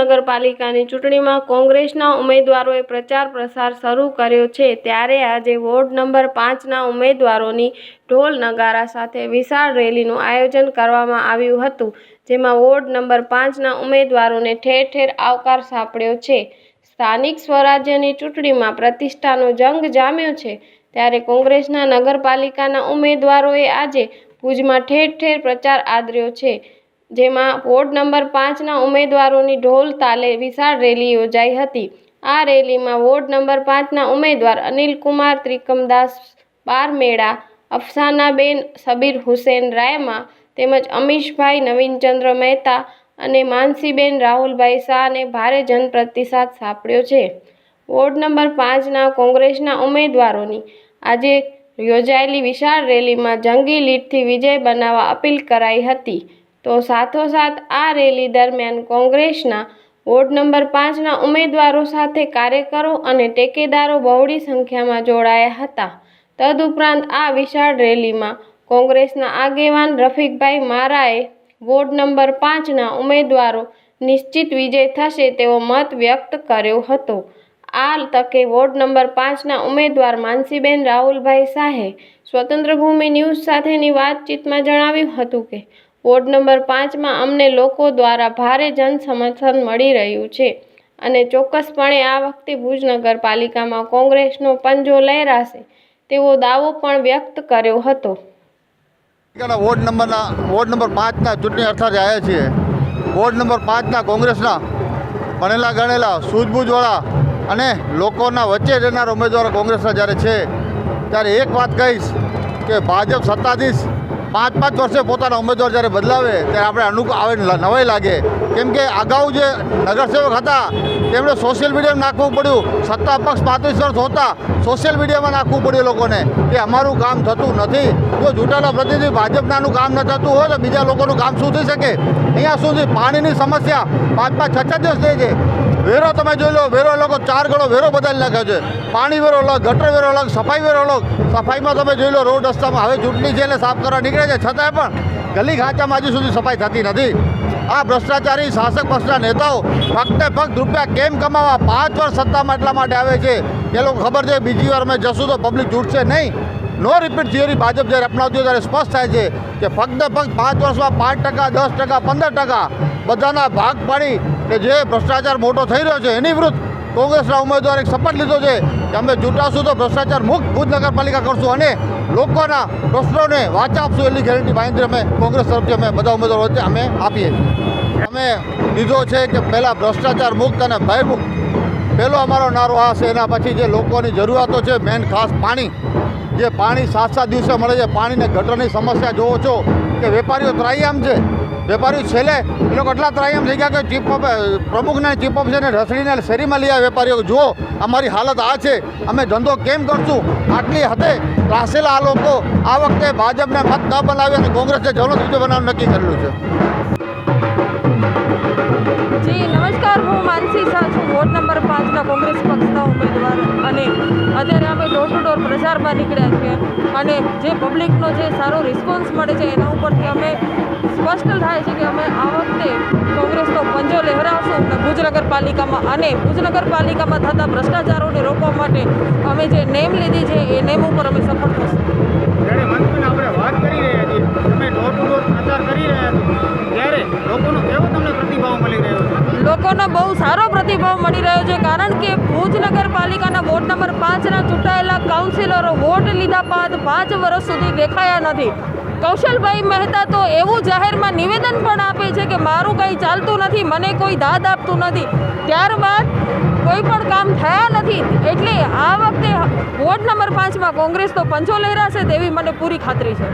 નગરપાલિકાની ચૂંટણીમાં કોંગ્રેસના ઉમેદવારોએ પ્રચાર પ્રસાર શરૂ કર્યો છે. ત્યારે આજે વોર્ડ નંબર પાંચના ઉમેદવારોની ઢોલ નગારા સાથે વિશાળ રેલીનું આયોજન કરવામાં આવ્યું હતું, જેમાં વોર્ડ નંબર પાંચના ઉમેદવારોને ઠેર ઠેર આવકાર સાંપડ્યો છે. સ્થાનિક સ્વરાજ્યની ચૂંટણીમાં પ્રતિષ્ઠાનો જંગ જામ્યો છે. ત્યારે કોંગ્રેસના નગરપાલિકાના ઉમેદવારોએ આજે ભુજમાં ઠેર ઠેર પ્રચાર આદર્યો છે. જેમાં વોર્ડ નંબર પાંચના ઉમેદવારોની ઢોલ તાલે વિશાળ રેલી યોજાઈ હતી. આ રેલીમાં વોર્ડ નંબર પાંચના ઉમેદવાર અનિલકુમાર ત્રિકમદાસ, બારમેળા, અફસાનાબેન, સબીર હુસેન રાયમા તેમજ અમીશભાઈ, નવીનચંદ્ર મહેતા અને માનસીબેન રાહુલભાઈ શાહને ભારે જનપ્રતિસાદ સાંપડ્યો છે. વોર્ડ નંબર પાંચના કોંગ્રેસના ઉમેદવારોની આજે યોજાયેલી વિશાળ રેલીમાં જંગી લીડથી વિજય બનાવવા અપીલ કરાઈ હતી. તો સાથોસાથ આ રેલી દરમિયાન કોંગ્રેસના વોર્ડ નંબર પાંચના ઉમેદવારો સાથે કાર્યકરો અને ટેકેદારો બહોળી સંખ્યામાં જોડાયા હતા. તદુપરાંત આ વિશાળ રેલીમાં કોંગ્રેસના આગેવાન રફીકભાઈ મારાએ વોર્ડ નંબર પાંચના ઉમેદવારો નિશ્ચિત વિજય થશે તેવો મત વ્યક્ત કર્યો હતો. આ તકે વોર્ડ નંબર પાંચના ઉમેદવાર માનસીબેન રાહુલભાઈ શાહે સ્વતંત્ર ભૂમિ ન્યૂઝ સાથેની વાતચીતમાં જણાવ્યું હતું કે વોર્ડ નંબર પાંચમાં અમને લોકો દ્વારા ભારે જન સમર્થન મળી રહ્યું છે અને ચોક્કસપણે આ વખતે ભુજ નગરપાલિકામાં કોંગ્રેસનો પંજો લહેરાશે તેવો દાવો પણ વ્યક્ત કર્યો હતો. વોર્ડ નંબરના, વોર્ડ નંબર પાંચના ચૂંટણી અર્થાત આવ્યા છીએ. વોર્ડ નંબર પાંચના કોંગ્રેસના ભણેલા ગણેલા સૂઝબૂઝવાળા અને લોકોના વચ્ચે રહેનાર ઉમેદવારો કોંગ્રેસના જ્યારે છે, ત્યારે એક વાત કહીશ કે ભાજપ સત્તાધીશ પાંચ પાંચ વર્ષે પોતાના ઉમેદવાર જ્યારે બદલાવે, ત્યારે આપણે અનુકૂળ આવે નવાઈ લાગે. કેમ કે અગાઉ જે નગરસેવક હતા, તેમણે સોશિયલ મીડિયામાં નાખવું પડ્યું. સત્તા પક્ષ પાંત્રીસ વર્ષ હોતા સોશિયલ મીડિયામાં નાખવું પડ્યું લોકોને. કે અમારું કામ થતું નથી. જો ચૂંટાયેલા પ્રતિનિધિ ભાજપનાનું કામ ન થતું હોય, તો બીજા લોકોનું કામ શું થઈ શકે? અહીંયા સુધી પાણીની સમસ્યા પાંચ પાંચ છ છ દિવસ થઈ છે. વેરો તમે જોઈ લો, વેરો લોકો ચાર ગણો વેરો બદલી નાખ્યો છે. પાણી વેરો અલગ, ગટર વેરો અલગ, સફાઈ વેરો અલગ. સફાઈમાં તમે જોઈ લો, રોડ રસ્તામાં હવે ચૂંટણી છે એટલે સાફ કરવા નીકળે છે. છતાંય પણ ગલી ખાંચામાં હજી સુધી સફાઈ થતી નથી. આ ભ્રષ્ટાચારી શાસક પક્ષના નેતાઓ ફક્ત ફક્ત રૂપિયા કેમ કમાવા પાંચ વર્ષ સત્તામાં એટલા માટે આવે છે? એ લોકો ખબર છે, બીજી વાર અમે જશું તો પબ્લિક છૂટશે નહીં. નો રિપીટ થિયરી ભાજપ જ્યારે અપનાવતી ત્યારે સ્પષ્ટ થાય છે કે ફક્ત ફક્ત પાંચ વર્ષમાં પાંચ ટકા, દસ ટકા, પંદર ટકા બધાના ભાગ પાડી કે જે ભ્રષ્ટાચાર મોટો થઈ રહ્યો છે, એની વિરુદ્ધ કોંગ્રેસના ઉમેદવારે શપથ લીધો છે કે અમે ચૂંટાશું તો ભ્રષ્ટાચાર મુક્ત ભુજ નગરપાલિકા કરશું અને લોકોના પ્રશ્નોને વાચા આપશું એટલી ગેરંટી માહિતી અમે કોંગ્રેસ તરફથી અમે બધા ઉમેદવારો વચ્ચે અમે આપીએ અમે લીધો છે કે પહેલાં ભ્રષ્ટાચાર મુક્ત અને ભયમુક્ત પહેલો અમારો નારો આ છે, એના પછી જે લોકોની જરૂરિયાતો છે મેન ખાસ પાણી. જે પાણી સાત સાત દિવસે મળે છે, પાણીને ગટરની સમસ્યા જોવો છો કે વેપારીઓ ત્રાહીયામ છે. વેપારીઓ છેલ્લે એ લોકો એટલા ત્રાયમ થઈ ગયા કે ચીફ પ્રમુખને, ચીફ ઓફિસરને રસડીને શેરીમાં લઈ આવ્યા વેપારીઓ. જુઓ, અમારી હાલત આ છે. અમે ધંધો કેમ કરશું? આટલી હદે ત્રાસેલા આ લોકો આ વખતે ભાજપને મત ન બનાવી અને કોંગ્રેસને જવનો બીજો બનાવવાનું નક્કી કરેલું છે. નમસ્કાર. હું માનસી શાહ છું. વોર્ડ નંબર પાંચના કોંગ્રેસ ઉમેદવાર અને અત્યારે અમે ડોર ટુ ડોર પ્રચારમાં નીકળ્યા છીએ. અને જે પબ્લિકનો જે સારો રિસ્પોન્સ મળે છે, એના ઉપરથી અમે સ્પષ્ટ થાય છે કે અમે આ વખતે કોંગ્રેસનો પંજો લહેરાવશું અને ભુજ નગરપાલિકામાં અને ભુજ નગરપાલિકામાં થતા ભ્રષ્ટાચારોને રોકવા માટે અમે જે નેમ લીધી છે, એ નેમ ઉપર અમે સફળ થશું. લોકોનો બહુ સારો પ્રતિભાવ મળી રહ્યો છે, કારણ કે ભુજ નગરપાલિકાના વોર્ડ નંબર પાંચના ચૂંટાયેલા કાઉન્સિલરો વોટ લીધા બાદ પાંચ વર્ષ સુધી દેખાયા નથી. કૌશલભાઈ મહેતા તો એવું જાહેરમાં નિવેદન પણ આપે છે કે મારું કંઈ ચાલતું નથી, મને કોઈ દાદ આપતું નથી. ત્યારબાદ કોઈ પણ કામ થયા નથી, એટલે આ વખતે વોર્ડ નંબર પાંચમાં કોંગ્રેસ તો પંચો લહેરાશે તેવી મને પૂરી ખાતરી છે.